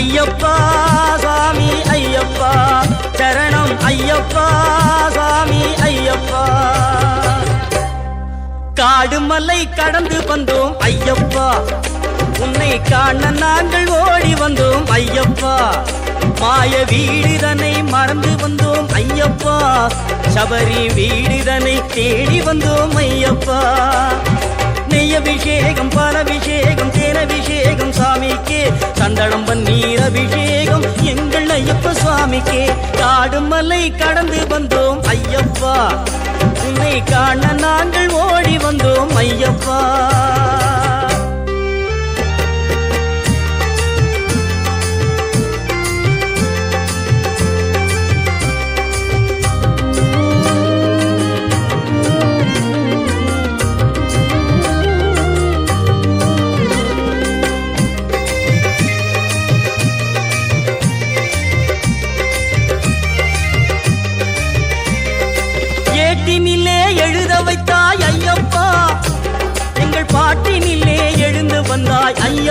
ஐயப்பா சாமி ஐயப்பா. சரணம் ஐயப்பா சாமி ஐயப்பா. காடுமலை கடந்து வந்தோம் ஐயப்பா. உன்னை காண நாங்கள் ஓடி வந்தோம் ஐயப்பா. மாய வீடுதனை மறந்து வந்தோம் ஐயப்பா. சபரி வீடுதனை தேடி வந்தோம் ஐயப்பா. நெய் அபிஷேகம் பால் அபிஷேகம் தேன் அபிஷேகம் சாமிக்கே. சந்தளம் பன்னீர் அபிஷேகம் எங்கள் ஐயப்ப சுவாமிக்கே. காடு மலை கடந்து வந்தோம் ஐயப்பா. உன்னை காண நாங்கள் ஓடி வந்தோம் ஐயப்பா.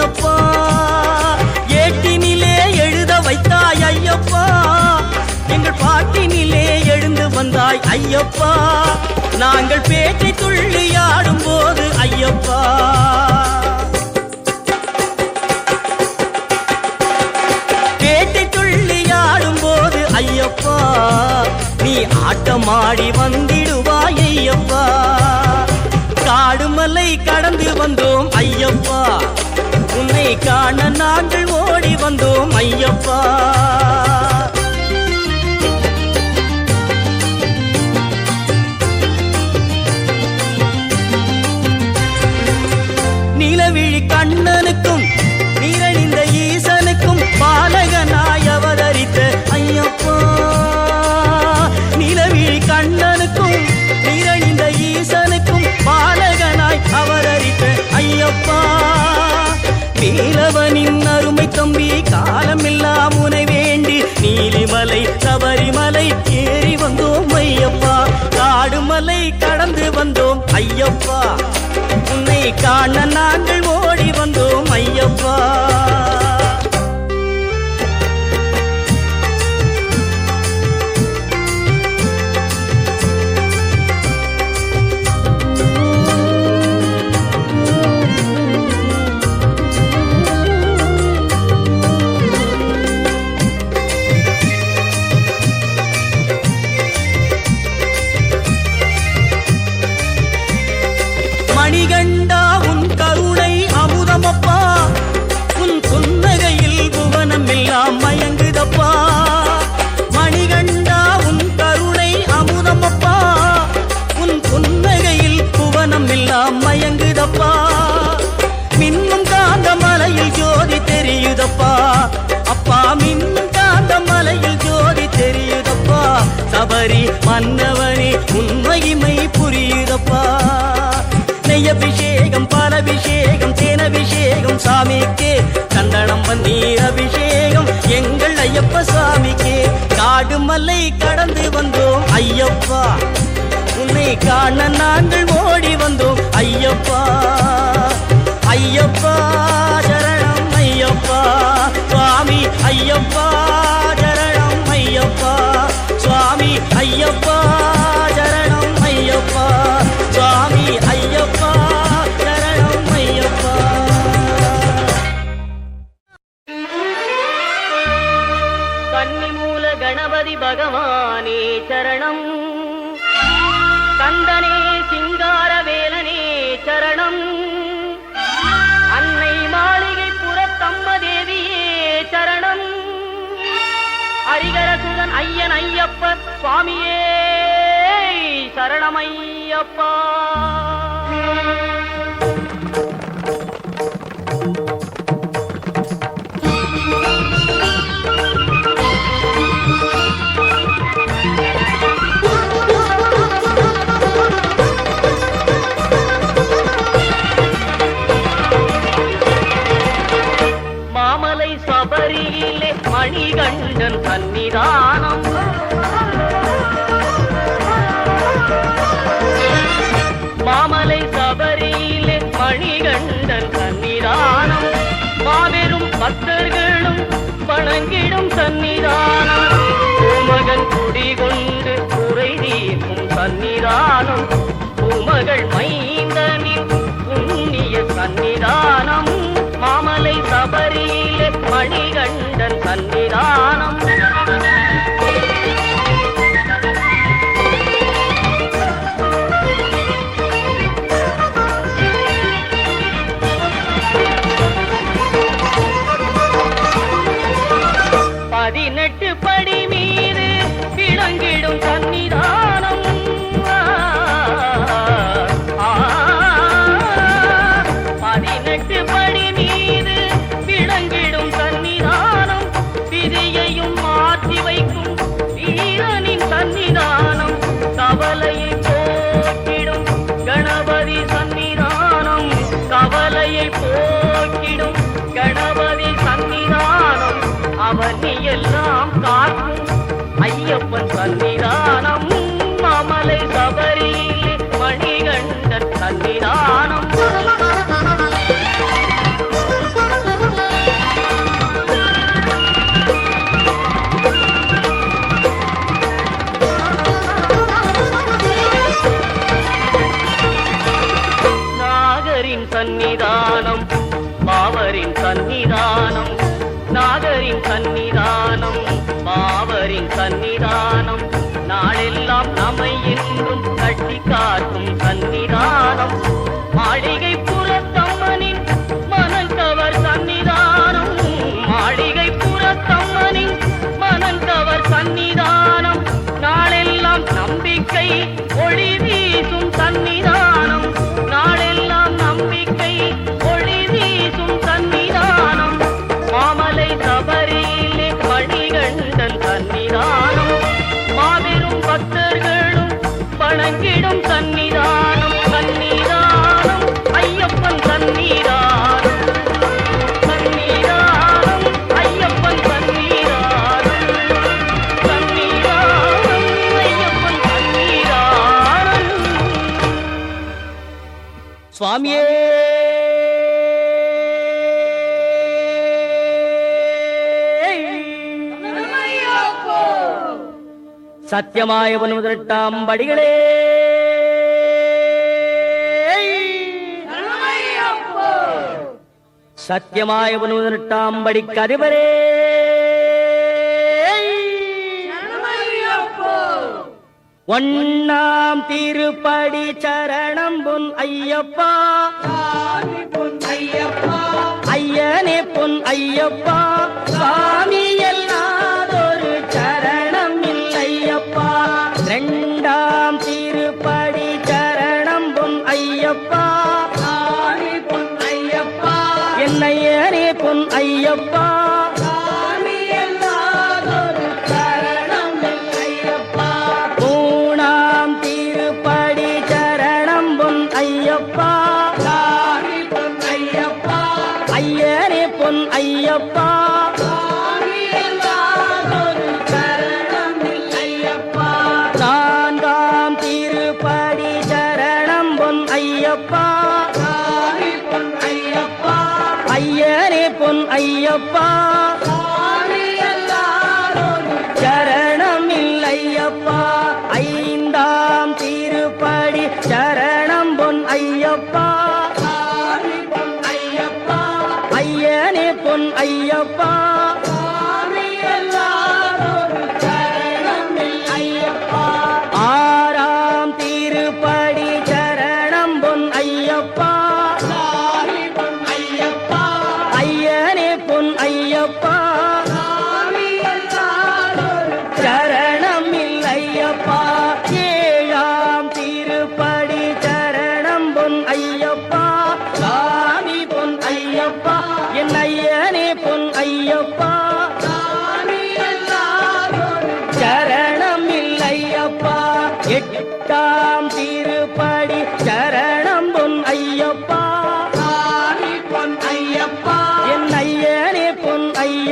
ஐயப்பா. ஏட்டினிலே எழுத வைத்தாய் ஐயப்பா. எங்கள் பாட்டினிலே எழுந்து வந்தாய் ஐயப்பா. நாங்கள் பேச்சை துள்ளி ஆடும் போது ஐயப்பா. பேட்டை துள்ளி ஆடும் போது ஐயப்பா. நீ ஆட்டமாடி வந்திடுவாய் ஐயப்பா. காடுமலை கடந்து வந்தோம் ஐயப்பா. காண நாங்கள் ஓடி வந்தோம் தம்பி காலமில்லா முனை வேண்டி நீலிமலை சபரிமலை ஏறி வந்தோம் ஐயப்பா. காடுமலை கடந்து வந்தோம் ஐயப்பா. உன்னை காண நாங்கள் ஓடி வந்தோம் ஐயப்பா. மன்னவனே உண்மையுமை புரியுதப்பா. நெய் அபிஷேகம் பால் அபிஷேகம் தேன் அபிஷேகம் சாமிக்கே. கந்தனம் பன்னீர் அபிஷேகம் எங்கள் ஐயப்ப சாமிக்கே. காடு மலை கடந்து வந்தோம் ஐயப்பா. உன்னை காண நாங்கள் ஓடி வந்தோம் ஐயப்பா. ஐயப்பா சரணம் ஐயப்பா. சுவாமி ஐயப்பா சரணம் ஐயப்பா. ஐயப்பா சரணம் ஐயப்பா. சுவாமி ஐயப்பா சரணம் ஐயப்பா. கன்னிமூல கணபதி பகவானே சரணம். சுவாமியே சரணமையப்பா. மாமலை சபரியிலே மணிகண்டன் சன்னிதானம் மணிகண்டன் சன்னிதானம் மாபெரும் பக்தர்களும் வணங்கிடும் சன்னிதானம் பூமகன் குடிகொண்டு குறை தீர்க்கும் சன்னிதானம் உமகள் மைந்தனின் புண்ணிய சன்னிதானம் மாமலை சபரியிலே மணிகண்டன் சன்னிதானம் ஐயப்பன் சன்னிதானம் சுவாமியே! சத்தியமாய முதலிட்டாம் படிகளே! சத்தியமாய முதலிட்டாம் படி கதிபரே ஒன்னாம் திருப்படி சரணம் பொன் ஐயப்பா. ஐயனே பொன் ஐயப்பா. சாமி எல்லாதொரு சரணம் இல்லையப்பா ரெண்டாம் திருப்படி சரணம் பொன் ஐயப்பா. என்னையனே பொன் ஐயப்பா. ஐயப்பா. சரணம் இல்லையப்பா ஐந்தாம் திருப்படி சரணம் பொன் ஐயப்பா. ஐயனே பொன் ஐயப்பா.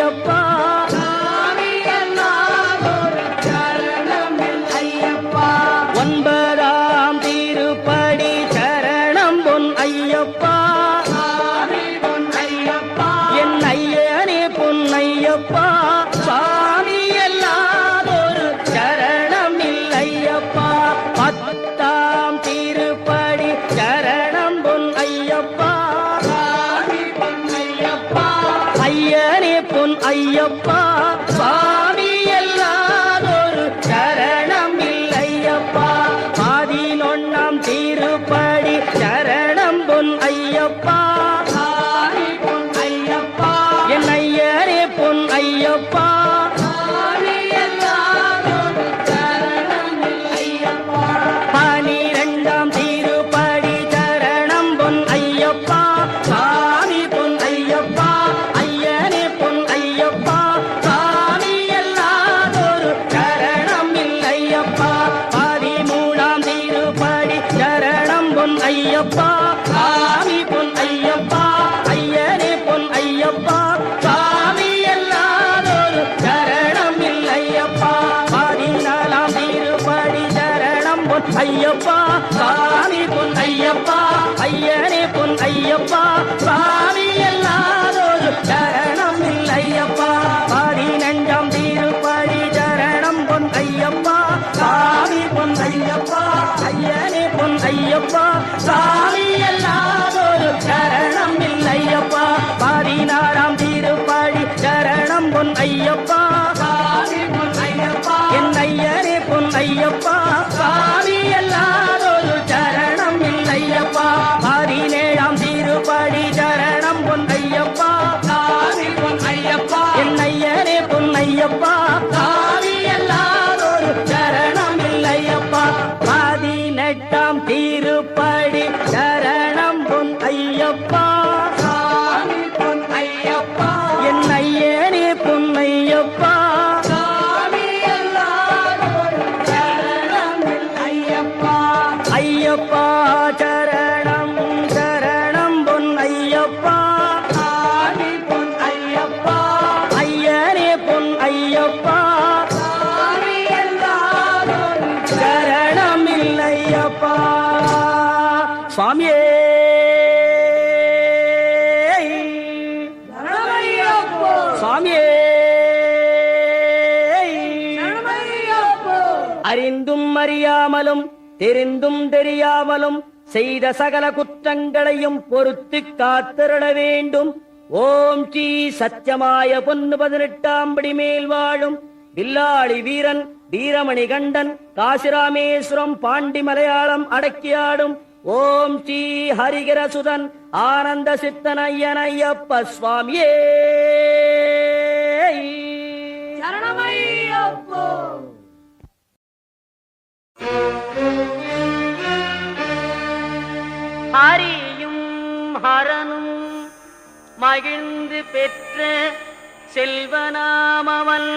ஐயப்பா பாடி சரணம் பொன் ஐயப்பா. ஐயப்பா சாமி பொன் ஐயப்பா ஐயனே பொன் ஐயப்பா சாமி எல்லாரோரு சரணம் இல்லையப்பா பதினஞ்சாம் திருப்படி சரணம் பொன் ஐயப்பா சாமி பொன் ஐயப்பா ஐயனே பொன் ஐயப்பா. சாமி எல்லாரோரு சரணம் இல்லையப்பா பதினாறாம் திருப்படி சரணம் பொன் ஐயப்பா. பொன் ஐயப்பா. என் ஐயனே பொன் ஐயப்பா. தெரிந்தும் தெரியாமலும் செய்த சகல குற்றங்களையும் பொறுத்து காத்திருட வேண்டும். ஓம் ஸ்ரீ சத்தியமாய பொன்னு பதினெட்டாம் படி மேல் வாழும் வில்லாளி வீரன் வீரமணி கண்டன் காசிராமேஸ்வரம் பாண்டி மலையாளம் அடக்கியாடும். ஓம் ஸ்ரீ ஹரிகரசுதன் ஆனந்த சித்தன் ஐயப்ப சுவாமியே. சரணமையப்போ. ஹரியும் ஹரனும் மகிழ்ந்து பெற்ற செல்வனாமவன்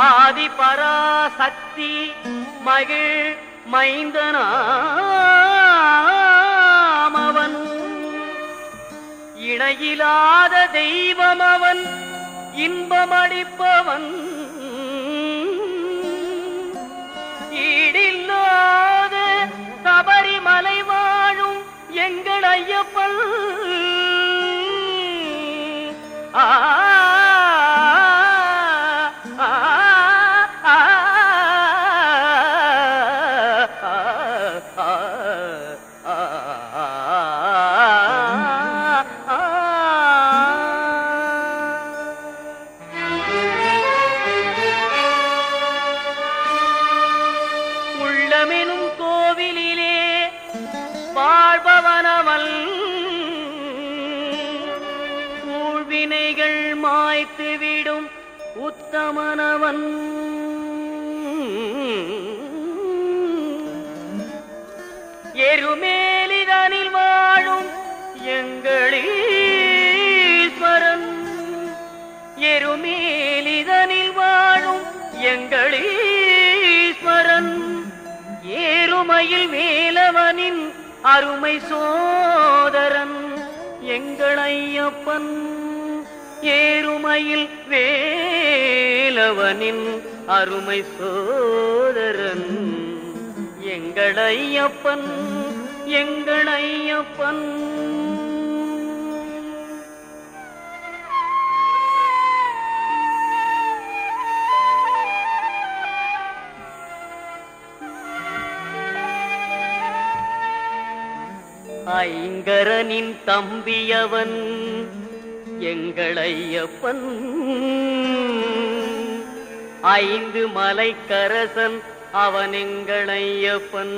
ஆதி பராசக்தி மகிழ் மைந்தனாமவன் இணையிலாத தெய்வமவன் இன்பமடிப்பவன் இன்பமளிப்பவன் சபரிமலை வாழும் எங்கள் ஐயப்பன். ஆ, ஏறுமையில் வேலவனின் அருமை சோதரன் எங்கள் ஐயப்பன் ஏறுமையில் வேலவனின் அருமை சோதரன் எங்கள் ஐயப்பன் எங்கள் ஐயப்பன் ஐங்கரனின் தம்பியவன் எங்களையப்பன். ஐந்து மலைக்கரசன் அவன் எங்களையப்பன்.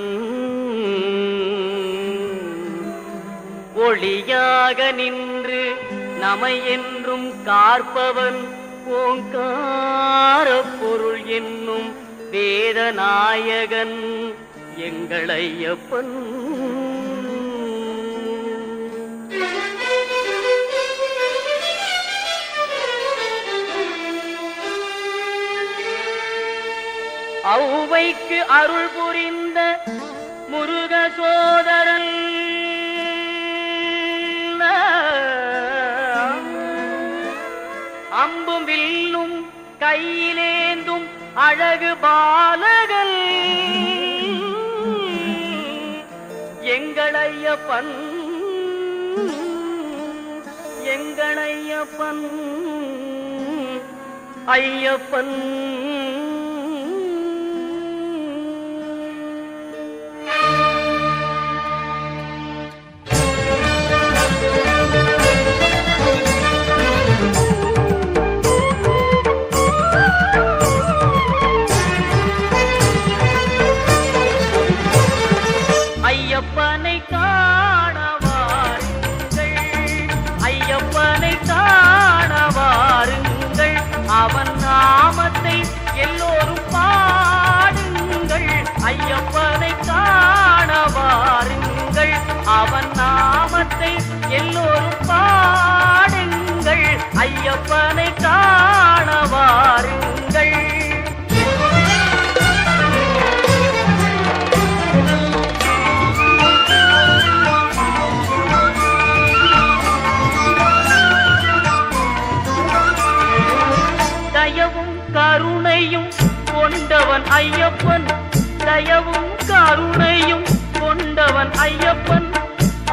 ஒளியாக நின்று நமை என்றும் காற்பவன் ஓங்கார பொருள் என்னும் வேதநாயகன் எங்களையப்பன். ஔவைக்கு அருள் புரிந்த முருக சோதரன். அம்பும் வில்லும் கையிலேந்தும் அழகு பாலகன். எங்களையப்பன் எங்களையப்பன் ஐயப்பன். ஐயப்பன் தயவும் கருணையும் கொண்டவன் ஐயப்பன்.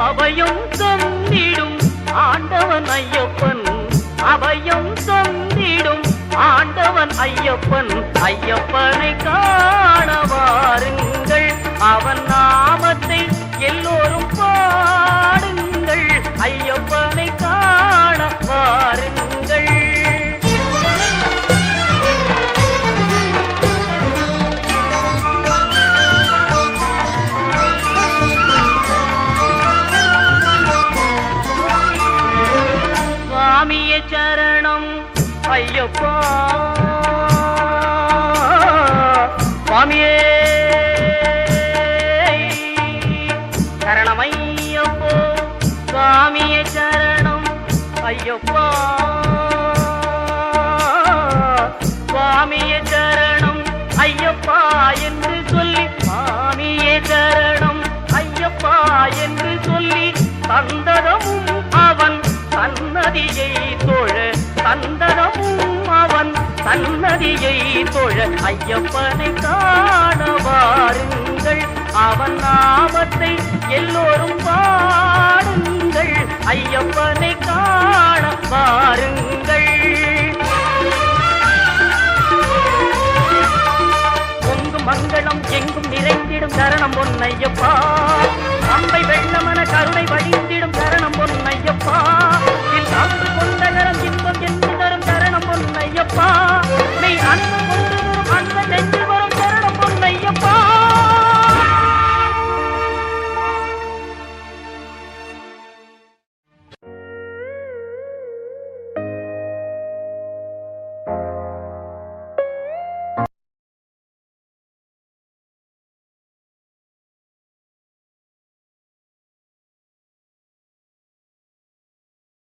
அபயம் தந்திடும் ஆண்டவன் ஐயப்பன். அபயம் தந்திடும் ஆண்டவன் ஐயப்பன். ஐயப்பனை காண வாருங்கள் அவன் நான் சுவாமிய சரணம் ஐயப்பா என்று சொல்லி சுவாமியே சரணம் ஐயப்பா என்று சொல்லி தந்ததமும் அவன் சன்னதியை தொழ தந்ததமும் அவன் சன்னதியை தொழ ஐயப்பனை காண வாருங்கள். அவன் நாமத்தை எல்லோரும் பாடுங்கள். ஐயப்பனை காண பாருங்கள் பொங்கும் மங்களம் எங்கும் நிறைந்திடும் தரணம் பொன்னையப்பா. அம்பை வெள்ளமன கருணை வழி